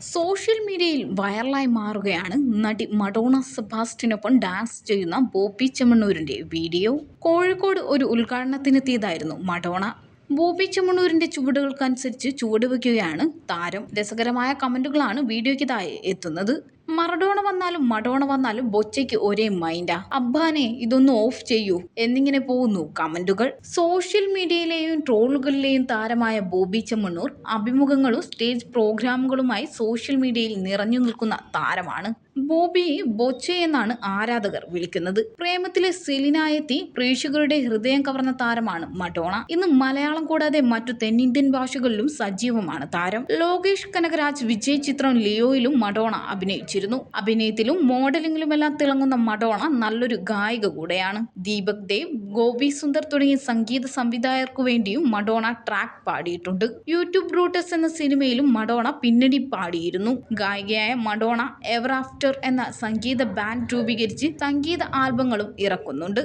Social മീഡിയയിൽ വൈറലായി മാറുകയാണ് നടി മഡോണ സെബാസ്റ്റിനൊപ്പം ഡാൻസ് ചെയ്യുന്ന ബോബി ചെമ്മണ്ണൂരിന്റെ വീഡിയോ. കോഴിക്കോട് ഒരു ഉദ്ഘാടനത്തിനെത്തിയതായിരുന്നു മഡോണ. ബോബി ചെമ്മണ്ണൂരിന്റെ ചുവടുകൾക്കനുസരിച്ച് ചുവടുവെക്കുകയാണ് താരം. രസകരമായ കമന്റുകളാണ് വീഡിയോയ്ക്കിതായി എത്തുന്നത്. മറഡോണ വന്നാലും മഡോണ വന്നാലും ബൊച്ചയ്ക്ക് ഒരേ മൈൻഡാ അബ്ബാനെ ഇതൊന്ന് ഓഫ് ചെയ്യൂ. എന്നിങ്ങനെ പോകുന്നു. കമന്റുകൾ. സോഷ്യൽ മീഡിയയിലെയും ട്രോളുകളിലെയും താരമായ ബോബി ചെമ്മണ്ണൂർ അഭിമുഖങ്ങളും സ്റ്റേജ് പ്രോഗ്രാമുകളുമായി സോഷ്യൽ മീഡിയയിൽ നിറഞ്ഞു നിൽക്കുന്ന താരമാണ്. ബോബി ബൊച്ച എന്നാണ് ആരാധകർ വിളിക്കുന്നത്. പ്രേമത്തിലെ സെലിനായെത്തി പ്രേക്ഷകരുടെ ഹൃദയം കവർന്ന താരമാണ് മടോണ. ഇന്ന് മലയാളം കൂടാതെ മറ്റു തെന്നിന്ത്യൻ ഭാഷകളിലും സജീവമാണ് താരം. ലോകേഷ് കനകരാജ് വിജയ് ചിത്രം ലിയോയിലും മഡോണ അഭിനയിച്ചിരുന്നു. അഭിനയത്തിലും മോഡലിംഗിലുമെല്ലാം തിളങ്ങുന്ന മഡോണ നല്ലൊരു ഗായിക കൂടെയാണ്. ദീപക് ദേവ് ഗോപി സുന്ദർ തുടങ്ങിയ സംഗീത സംവിധായകർക്കു വേണ്ടിയും മഡോണ ട്രാക്ക് പാടിയിട്ടുണ്ട്. യൂട്യൂബ് ബ്രൂട്ടസ് എന്ന സിനിമയിലും മഡോണ പിന്നണി പാടിയിരുന്നു. ഗായികയായ മഡോണ എവർ ആഫ്റ്റർ എന്ന സംഗീത ബാൻഡ് രൂപീകരിച്ച് സംഗീത ആൽബങ്ങളും ഇറക്കുന്നുണ്ട്.